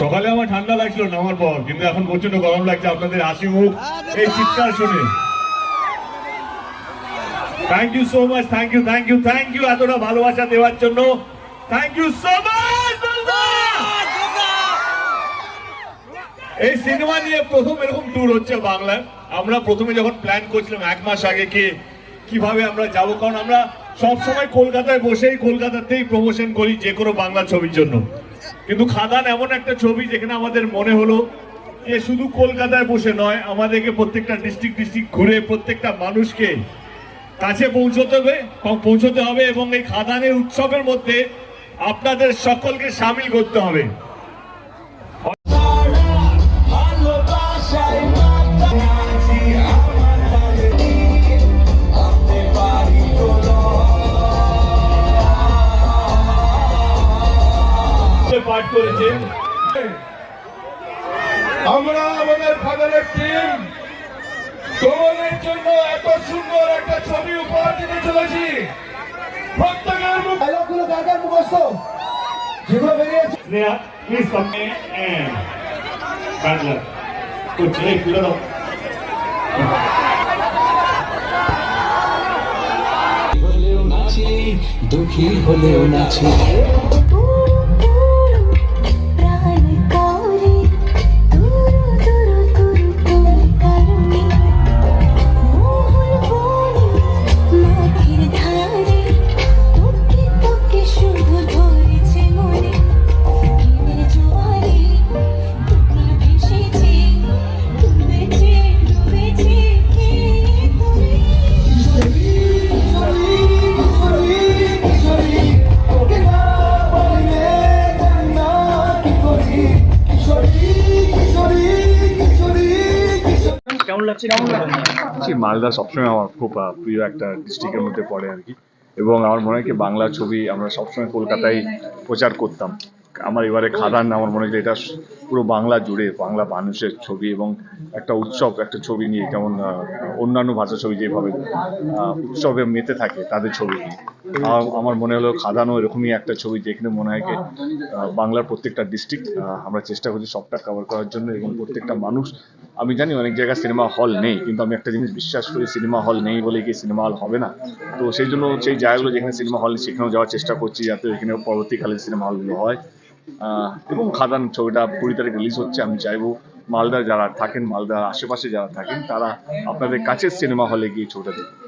সকালে আমার ঠান্ডা লাগছিল নামার পর, কিন্তু এখন প্রচণ্ড গরম লাগছে, আপনাদের হাসি মুখ, এই চিৎকার শুনে। Thank you so much thank you thank you thank you এতটা ভালোবাসা দেওয়ার জন্য। থ্যাংক ইউ সো মাচ এই সিনেমা নিয়ে প্রথম এরকম ট্যুর হচ্ছে বাংলায়। আমরা প্রথমে যখন প্ল্যান করছিলাম এক মাস আগে কি, কীভাবে আমরা যাব, কারণ আমরা সব সময় কলকাতায় বসেই কলকাতাতেই প্রমোশন করি যে কোনো বাংলা ছবির জন্য। কিন্তু খাদান এমন একটা ছবি যেখানে আমাদের মনে হলো যে শুধু কলকাতায় বসে নয়, আমাদেরকে প্রত্যেকটা ডিস্ট্রিক্ট ডিস্ট্রিক্ট ঘুরে প্রত্যেকটা মানুষকে কাছে পৌঁছতে হবে পৌঁছতে হবে এবং এই খাদানের উৎসবের মধ্যে আপনাদের সকলকে সামিল করতে হবে। তোমাদের জন্য এত সুন্দর একটা ছবি উপহার দিতে চলেছি। প্রত্যেকের মুখ ডায়লগগুলো কার মুখস্থ? যেগুলো বেরিয়েছে স্নেহা প্লিজ কাম কাটলার দাও দুঃখী হলেও নাচি। মালদা সবসময় আমার খুব প্রিয় একটা ডিস্ট্রিক্টের মধ্যে পড়ে আর কি। এবং আমার মনে হয় কি বাংলা ছবি আমরা সবসময় কলকাতায় প্রচার করতাম। আমার এবারে খাদান আমার মনে হয় যে এটা পুরো বাংলা জুড়ে বাংলা মানুষের ছবি এবং একটা উৎসব একটা ছবি নিয়ে যেমন অন্যান্য ভাষা ছবি যেভাবে উৎসবে মেতে থাকে তাদের ছবি নিয়ে। আমার মনে হলো খাদানও এরকমই একটা ছবি যেখানে মনে হয় কি বাংলার প্রত্যেকটা ডিস্ট্রিক্ট আমরা চেষ্টা করছি সবটা কভার করার জন্য এবং প্রত্যেকটা মানুষ আমি জানি অনেক জায়গায় সিনেমা হল নেই, কিন্তু আমি একটা জিনিস বিশ্বাস করি, সিনেমা হল নেই বলে কি সিনেমা হল হবে না? তো সেই জন্য সেই জায়গাগুলো যেখানে সিনেমা হল সেখানেও যাওয়ার চেষ্টা করছি যাতে ওইখানে পরবর্তীকালে সিনেমা হলগুলো হয়। এবং খাদান ছবিটা কুড়ি তারিখ রিলিজ হচ্ছে, আমি চাইব মালদা যারা থাকেন, মালদার আশেপাশে যারা থাকেন, তারা আপনাদের কাছের সিনেমা হলে গিয়ে ছবিটা দেখুন।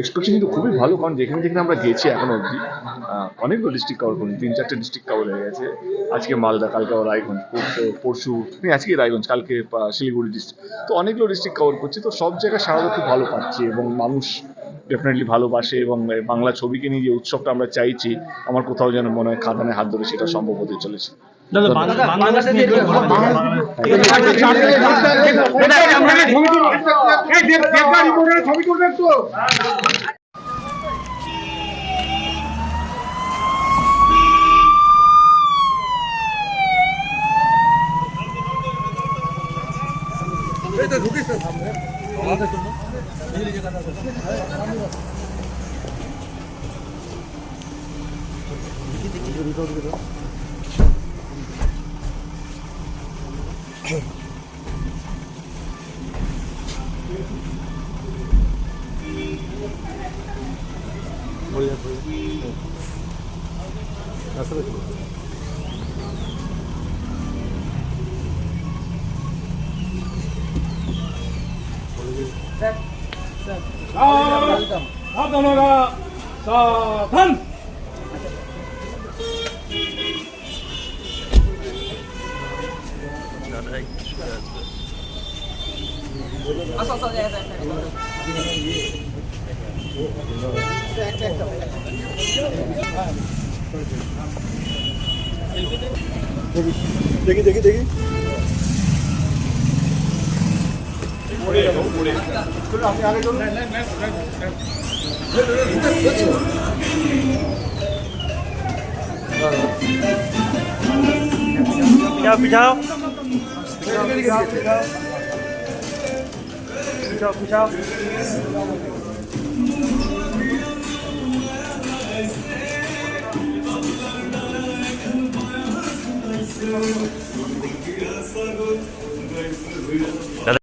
এক্সপেকশন কিন্তু খুবই ভালো, কারণ যেখানে যেখানে আমরা গেছি এখন অবধি অনেকগুলো ডিস্ট্রিক্ট কভার করি তিন চারটে ডিস্ট্রিক্ট কভার হয়ে গেছে। আজকে মালদা, কালকে আবার রায়গঞ্জ, পরশু আজকে রায়গঞ্জ, কালকে শিলিগুড়ি ডিস্ট্রিক্ট তো অনেকগুলো ডিস্ট্রিক্ট কভার করছি, তো সব জায়গায় সারা খুব ভালো পাচ্ছি এবং মানুষ ডেফিনেটলি ভালোবাসে এবং বাংলা ছবিকে নিয়ে যে উৎসবটা আমরা চাইছি, আমার কোথাও যেন মনে হয় খাদানে হাত ধরে সেটা সম্ভব হতে চলেছে। দাদা বাংলা- বাংলাদেশ নিয়ে একটু বলুন। ছবি করবে একটু দেখি দেখি さあ、頭が、さあ、パン。like that's it. Oh, so, so, yeah, that's it. देखिए देखिए देखिए पूरे पूरे चलो आप आगे चलो नहीं नहीं मैं मैं मैं पिछाओ Şöyle bir getir. Bıçak bıçak.